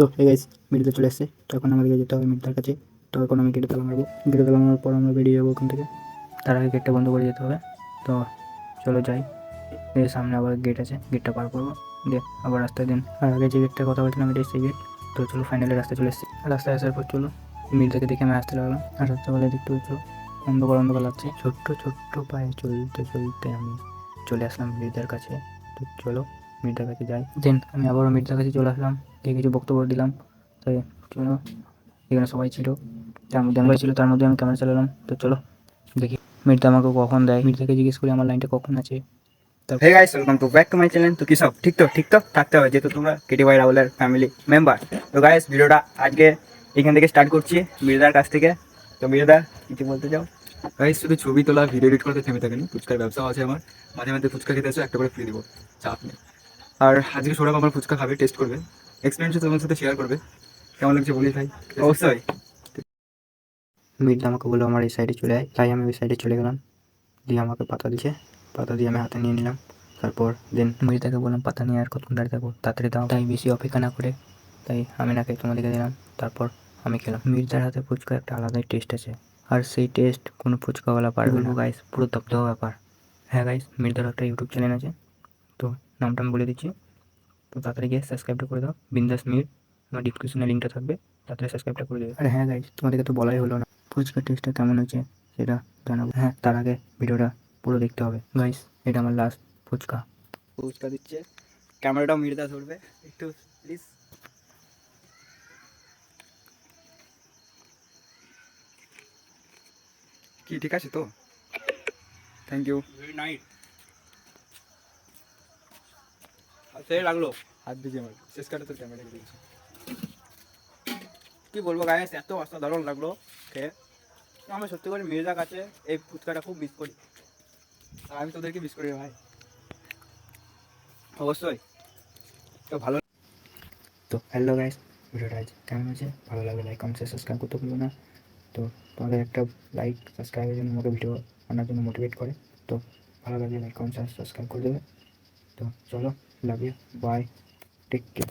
তো hey guys মিডিতে চলে এসেছে তো এখন আমাদেরকে যেতে হবে মিডিটার কাছে। তো এখন আমি গেটে তালা মারবো। গেটে তালা মারার পর আমরা বেরিয়ে যাব ওখান থেকে। তার আগে গেটটা বন্ধ করে যেতে হবে। তো চলো যাই। এর সামনে আবার গেট আছে। গেটটা পার করব। দিয়ে আবার রাস্তায় দিন। আর আগে যে গেটটার কথা বলছিলাম, এটাই সেই গেট তো চলো ফাইনালি রাস্তায় চলে এসেছি রাস্তায় আসার পর চলো মিল থেকে দেখে আমি আসতে লাগলাম। আর রাস্তা বলে দেখতে পাচ্ছ, অন্ধকার অন্ধকার লাগছে। ছোট্ট ছোট্ট পায়ে চলতে চলতে আমি চলে আসলাম মির্জার কাছে। তো চলো মির্জার কাছে যাই। দেন আমি আবারও মির্জার কাছে চলে আসলাম। গিয়ে কিছু বক্তব্য দিলাম। তাই চলো এখানে সবাই ছিল। তার মধ্যে আমি ছিল তার মধ্যে আমি ক্যামেরা চালালাম। তো চলো দেখি। মির্জা আমাকে কখন দেয়? মির্জাকে জিজ্ঞেস করি আমার লাইনটা কখন আছে? Hey guys welcome to back to my channel তো কি সব? ঠিক তো ঠিক তো থাকতে হবে যেহেতু তোমরা কেটি ভাই রাহুলের ফ্যামিলি মেম্বার তো গাইস ভিডিওটা আজকে এখান থেকে স্টার্ট করছি মির্জার কাছ থেকে। তো মির্জা কিছু বলতে চাও? গাইস শুধু ছবি তোলা ভিডিও এডিট করতে থেমে থাকেনি। ফুচকার ব্যবসাও আছে আমার। মাঝে মাঝে ফুচকা খেতে এসে একটা করে ফ্রি দিব। চাপ নেই। আর আজকে সৌরভ আমার ফুচকা খাবে টেস্ট করবে। এক্সপিরিয়েন্স তোমার সাথে শেয়ার করবে। কেমন লাগছে বলি ভাই? অবশ্যই। মির্জা আমাকে বলল আমার এই সাইডে চলে আয়। তাই আমি ওই সাইডে চলে গেলাম। দিয়ে আমাকে পাতা দিচ্ছে পাতা দিয়ে আমি হাতে নিয়ে নিলাম। তারপর দেন মির্জাকে বললাম পাতা নিয়ে আর কতক্ষণ দাঁড়িয়ে থাকব? তাড়াতাড়ি দাও। তাই বেশি অপেক্ষা না করে তাই আমি নাকে তোমাদেরকে দিলাম। তারপর আমি খেলাম। মির্জার হাতে ফুচকা একটা আলাদাই টেস্ট আছে। আর সেই টেস্ট কোনো ফুচকাওয়ালা পারবে না। গাইস পুরো দপ্তহ ব্যাপার। হ্যাঁ গাইস মির্জার একটা ইউটিউব চ্যানেল আছে। তো নামটা আমি বলে দিচ্ছি। তো তাড়াতাড়ি গিয়ে সাবস্ক্রাইবটা করে দাও। বিন্দাস মির আমার ডিসক্রিপশনে লিঙ্কটা থাকবে তাড়াতাড়ি সাবস্ক্রাইবটা করে দেবে। আর হ্যাঁ গাইস তোমাদেরকে তো বলাই হলো না। ফুচকা টেস্টটা কেমন হয়েছে সেটা জানাব। হ্যাঁ তার আগে ভিডিওটা পুরো দেখতে হবে। গাইস এটা আমার লাস্ট ফুচকা ফুচকা দিচ্ছে। ক্যামেরাটাও মির্জা ধরবে। একটু প্লিজ কি ঠিক আছে তো? থ্যাংক ইউ ভেরি নাইট সে লাগল হাত দিকে আমার শেষ কাটা তো ক্যামেরা দিয়েছি কি বলব গাইস এত অসাধারণ লাগল খেয়ে আমি সত্যি করে মির্জার কাছে এই ফুচকাটা খুব মিস করি। আর আমি তোদেরকে মিস করি ভাই। অবশ্যই। তো ভালো তো হ্যালো গাইস ভিডিওটা আজ কেমন হয়েছে? ভালো লাগলে লাইক কমেন্ট সাবস্ক্রাইব করতে ভুলো না। তো তোমাদের একটা লাইক সাবস্ক্রাইবের জন্য আমাকে ভিডিও বানানোর জন্য মোটিভেট করে। তো ভালো লাগলে লাইক কমেন্ট সাবস্ক্রাইব করে দেবে। তো চলো। Love you. Bye. Take care.